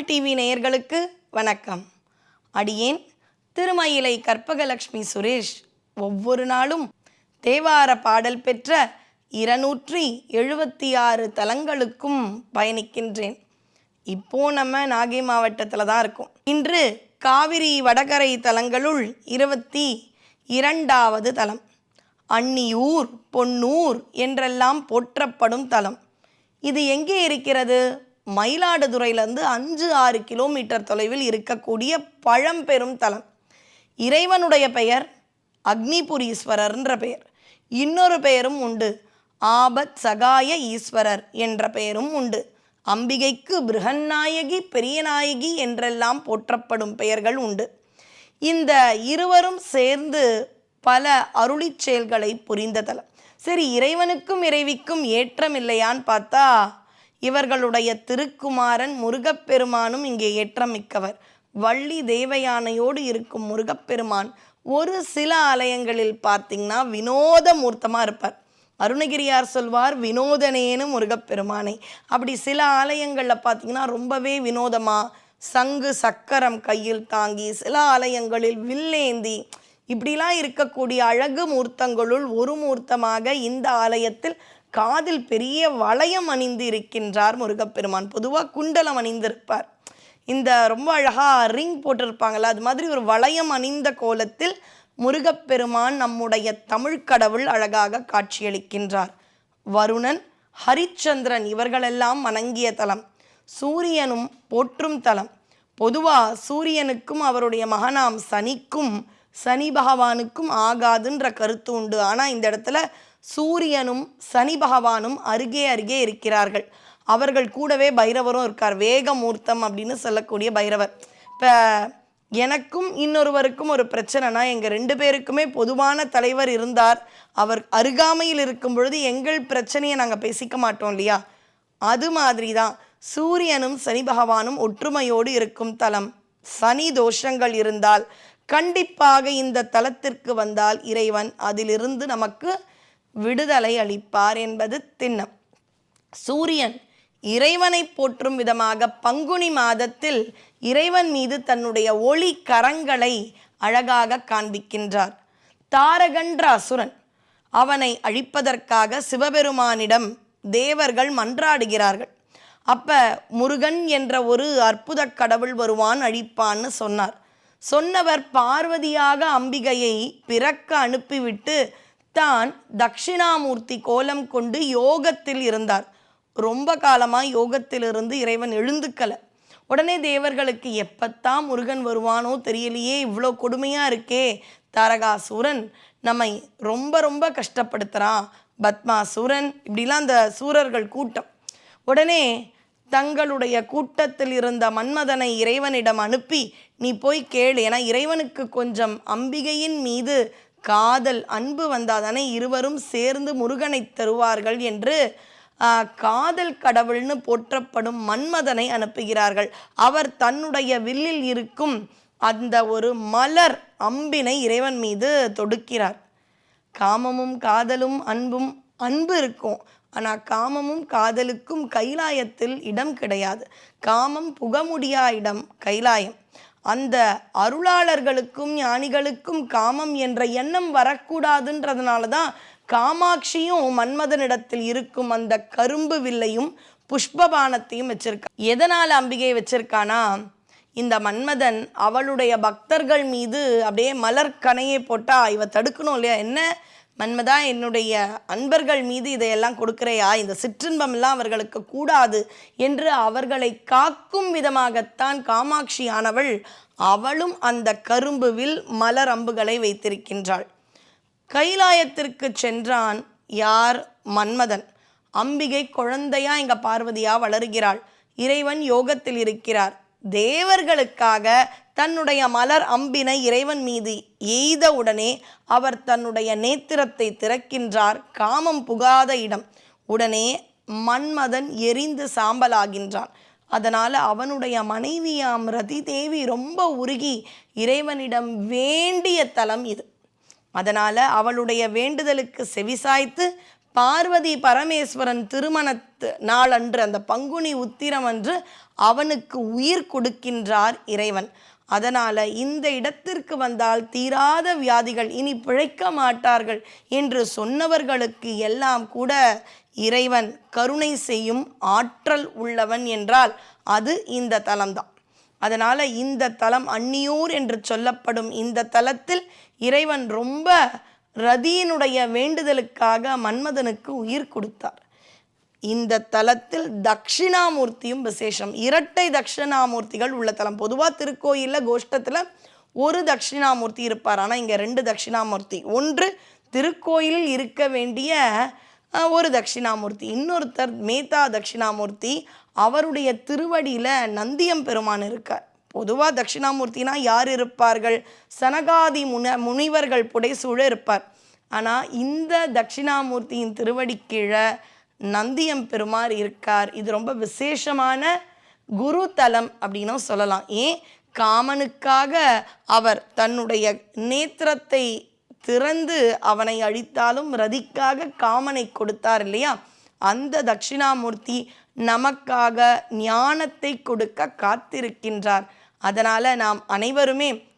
Tamil TV நேயர்களுக்கு வணக்கம். அடியேன் திருமயிலை கற்பகலட்சுமி சுரேஷ். ஒவ்வொரு நாளும் தேவார பாடல் பெற்ற இருநூற்றி எழுபத்தி ஆறு தலங்களுக்கும் பயணிக்கின்றேன். இப்போ நம்ம நாகை மாவட்டத்தில் தான் இருக்கோம். இன்று காவிரி வடகரை தலங்களுள் இருபத்தி இரண்டாவது தலம். அன்னியூர் பொன்னூர் என்றெல்லாம் போற்றப்படும் தலம். இது எங்கே இருக்கிறது? மயிலாடுதுறையிலேருந்து அஞ்சு ஆறு கிலோமீட்டர் தொலைவில் இருக்கக்கூடிய பழம்பெரும் தலம். இறைவனுடைய பெயர் அக்னிபுரீஸ்வரர்ன்ற பெயர். இன்னொரு பெயரும் உண்டு. ஆபத் சகாய ஈஸ்வரர் என்ற பெயரும் உண்டு. அம்பிகைக்கு பிருகநாயகி பெரியநாயகி என்றெல்லாம் போற்றப்படும் பெயர்கள் உண்டு. இந்த இருவரும் சேர்ந்து பல அருளிச் செயல்களை புரிந்த தலம். சரி இறைவனுக்கும் இறைவிக்கும் ஏற்றம் இல்லையான்னு பார்த்தா இவர்களுடைய திருக்குமாரன் முருகப்பெருமானும் இங்கே ஏற்றம் மிக்கவர் வள்ளி தேவயானையோடு இருக்கும் முருகப்பெருமான் ஒரு சில ஆலயங்களில் பார்த்தீங்கன்னா வினோத மூர்த்தமாக இருப்பார். அருணகிரியார் சொல்வார் வினோதனேனு முருகப்பெருமானை. அப்படி சில ஆலயங்களில் பார்த்தீங்கன்னா ரொம்பவே வினோதமாக சங்கு சக்கரம் கையில் தாங்கி சில ஆலயங்களில் வில்லேந்தி இப்படிலாம் இருக்கக்கூடிய அழகு மூர்த்தங்களுள் ஒரு மூர்த்தமாக இந்த ஆலயத்தில் காதில் பெரிய வளையம் அணிந்து இருக்கின்றார் முருகப்பெருமான். பொதுவாக குண்டலம் அணிந்திருப்பார். இந்த ரொம்ப அழகாக ரிங் போட்டிருப்பாங்கள்ல அது மாதிரி ஒரு வளையம் அணிந்த கோலத்தில் முருகப்பெருமான் நம்முடைய தமிழ் கடவுள் அழகாக காட்சியளிக்கின்றார். வருணன் ஹரிச்சந்திரன் இவர்களெல்லாம் வணங்கிய தலம். சூரியனும் போற்றும் தலம். பொதுவாக சூரியனுக்கும் அவருடைய மகனாம் சனிக்கும் சனி பகவானுக்கும் ஆகாதுன்ற கருத்து உண்டு. ஆனால் இந்த இடத்துல சூரியனும் சனி பகவானும் அருகே அருகே இருக்கிறார்கள். அவர்கள் கூடவே பைரவரும் இருக்கார். வேகமூர்த்தம் அப்படின்னு சொல்லக்கூடிய பைரவர். இப்போ எனக்கும் இன்னொருவருக்கும் ஒரு பிரச்சனைனா எங்கள் ரெண்டு பேருக்குமே பொதுவான தலைவர் இருந்தார். அவர் அருகாமையில் இருக்கும் பொழுது எங்கள் பிரச்சனையை நாங்கள் பேசிக்க மாட்டோம் இல்லையா? அது மாதிரி தான் சூரியனும் சனி பகவானும் ஒற்றுமையோடு இருக்கும் தலம். சனி தோஷங்கள் இருந்தால் கண்டிப்பாக இந்த தலத்திற்கு வந்தால் இறைவன் அதிலிருந்து நமக்கு விடுதலை அளிப்பார் என்பது திண்ணம். சூரியன் இறைவனை போற்றும் விதமாக பங்குனி மாதத்தில் இறைவன் மீது தன்னுடைய ஒளி கரங்களை அழகாக காண்பிக்கின்றார். தாரகன்ற அசுரன் அவனை அழிப்பதற்காக சிவபெருமானிடம் தேவர்கள் மன்றாடுகிறார்கள். அப்ப முருகன் என்ற ஒரு அற்புத கடவுள் வருவான் அழிப்பான்னு சொன்னார். சொன்னவர் பார்வதியாக அம்பிகையை பிறக்க அனுப்பிவிட்டு தான் தட்சிணாமூர்த்தி கோலம் கொண்டு யோகத்தில் இருந்தார். ரொம்ப காலமாக யோகத்திலிருந்து இறைவன் எழுந்துக்கலை. உடனே தேவர்களுக்கு எப்பத்தான் முருகன் வருவானோ தெரியலையே இவ்வளோ கொடுமையாக இருக்கே தாரகாசூரன் நம்மை ரொம்ப ரொம்ப கஷ்டப்படுத்துகிறான் பத்மாசூரன் இப்படிலாம் அந்த சூரர்கள் கூட்டம். உடனே தங்களுடைய கூட்டத்தில் இருந்த மன்மதனை இறைவனிடம் அனுப்பி நீ போய் கேளு. ஏன்னா இறைவனுக்கு கொஞ்சம் அம்பிகையின் மீது காதல் அன்பு வந்தாதானே இருவரும் சேர்ந்து முருகனை தருவார்கள் என்று காதல் கடவுள்னு போற்றப்படும் மன்மதனை அனுப்புகிறார்கள். அவர் தன்னுடைய வில்லில் இருக்கும் அந்த ஒரு மலர் அம்பினை இறைவன் மீது தொடுக்கிறார். காமமும் காதலும் அன்பும் அன்பு இருக்கும். ஆனால் காமமும் காதலுக்கும் கைலாயத்தில் இடம் கிடையாது. காமம் புக முடியா இடம் கைலாயம். அந்த அருளாளர்களுக்கும் ஞானிகளுக்கும் காமம் என்ற எண்ணம் வரக்கூடாதுன்றதுனால தான் காமாட்சியும் மன்மதனிடத்தில் இருக்கும் அந்த கரும்பு வில்லையும் புஷ்பபானத்தையும் வச்சிருக்கா. எதனால் அம்பிகை வச்சிருக்கானா? இந்த மன்மதன் அவளுடைய பக்தர்கள் மீது அப்படியே மலர் கனையை போட்டா இவ தடுக்கணும் இல்லையா? என்ன? மன்மதா என்னுடைய அன்பர்கள் மீது இதையெல்லாம் கொடுக்கிறையா? இந்த சிற்றின்பமெல்லாம் அவர்களுக்கு கூடாது என்று அவர்களை காக்கும் விதமாகத்தான் காமாட்சியானவள் அவளும் அந்த கரும்புவில் மலர் அம்புகளை வைத்திருக்கின்றாள். கைலாயத்திற்கு சென்றான் யார்? மன்மதன். அம்பிகை குழந்தையா இங்க பார்வதியா வளருகிறாள். இறைவன் யோகத்தில் இருக்கிறார். தேவர்களுக்காக தன்னுடைய மலர் அம்பினை இறைவன் மீது எய்த உடனே அவர் தன்னுடைய நேத்திரத்தை திறக்கின்றார். காமம் புகாத இடம். உடனே மன்மதன் எரிந்து சாம்பலாகின்றான். அதனால் அவனுடைய மனைவியாம் ரதி தேவி ரொம்ப உருகி இறைவனிடம் வேண்டிய தலம் இது. அதனால் அவளுடைய வேண்டுதலுக்கு செவிசாய்த்து பார்வதி பரமேஸ்வரன் திருமணத்து நாளன்று அந்த பங்குனி உத்திரம் அன்று அவனுக்கு உயிர் கொடுக்கின்றார் இறைவன். அதனால் இந்த இடத்திற்கு வந்தால் தீராத வியாதிகள் இனி பிழைக்க மாட்டார்கள் என்று சொன்னவர்களுக்கு எல்லாம் கூட இறைவன் கருணை செய்யும் ஆற்றல் உள்ளவன் என்றால் அது இந்த தலம்தான். அதனால் இந்த தலம் அந்நியூர் என்று சொல்லப்படும் இந்த தலத்தில் இறைவன் ரொம்ப ரதியினுடைய வேண்டுதலுக்காக மன்மதனுக்கு உயிர் கொடுத்தார். இந்த தலத்தில் தட்சிணாமூர்த்தியும் விசேஷம். இரட்டை தட்சிணாமூர்த்திகள் உள்ள தலம். பொதுவாக திருக்கோயிலில் கோஷ்டத்தில் ஒரு தட்சிணாமூர்த்தி இருப்பார். ஆனால் இங்கே ரெண்டு தட்சிணாமூர்த்தி. ஒன்று திருக்கோயிலில் இருக்க வேண்டிய ஒரு தட்சிணாமூர்த்தி. இன்னொருத்தர் மேத்தா தட்சிணாமூர்த்தி. அவருடைய திருவடியில் நந்தியம் பெருமான் இருக்கார். பொதுவாக தட்சிணாமூர்த்தினா யார் இருப்பார்கள்? சனகாதி முன முனிவர்கள் புடைசூழ இருப்பார். ஆனால் இந்த தட்சிணாமூர்த்தியின் திருவடி கீழே நந்தியம் பெருமார் இருக்கார். இது ரொம்ப விசேஷமான குரு தலம் அப்படின்னும் சொல்லலாம். ஏன்? காமனுக்காக அவர் தன்னுடைய நேத்திரத்தை திறந்து அவனை அழித்தாலும் ரதிக்காக காமனை கொடுத்தார் இல்லையா? அந்த தட்சிணாமூர்த்தி நமக்காக ஞானத்தை கொடுக்க காத்திருக்கின்றார். அதனால் நாம் அனைவருமே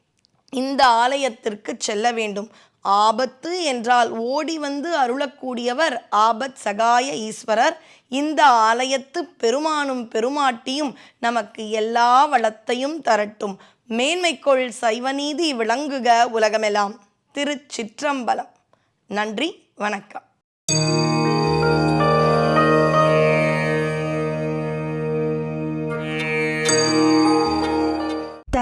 இந்த ஆலயத்திற்கு செல்ல வேண்டும். ஆபத்து என்றால் ஓடி வந்து அருளக்கூடியவர் ஆபத் சகாய ஈஸ்வரர். இந்த ஆலயத்து பெருமானும் பெருமாட்டியும் நமக்கு எல்லா வளத்தையும் தரட்டும். மேன்மைக்குள் சைவநீதி விளங்குக உலகமெல்லாம் திருச்சிற்றம்பலம். நன்றி வணக்கம்.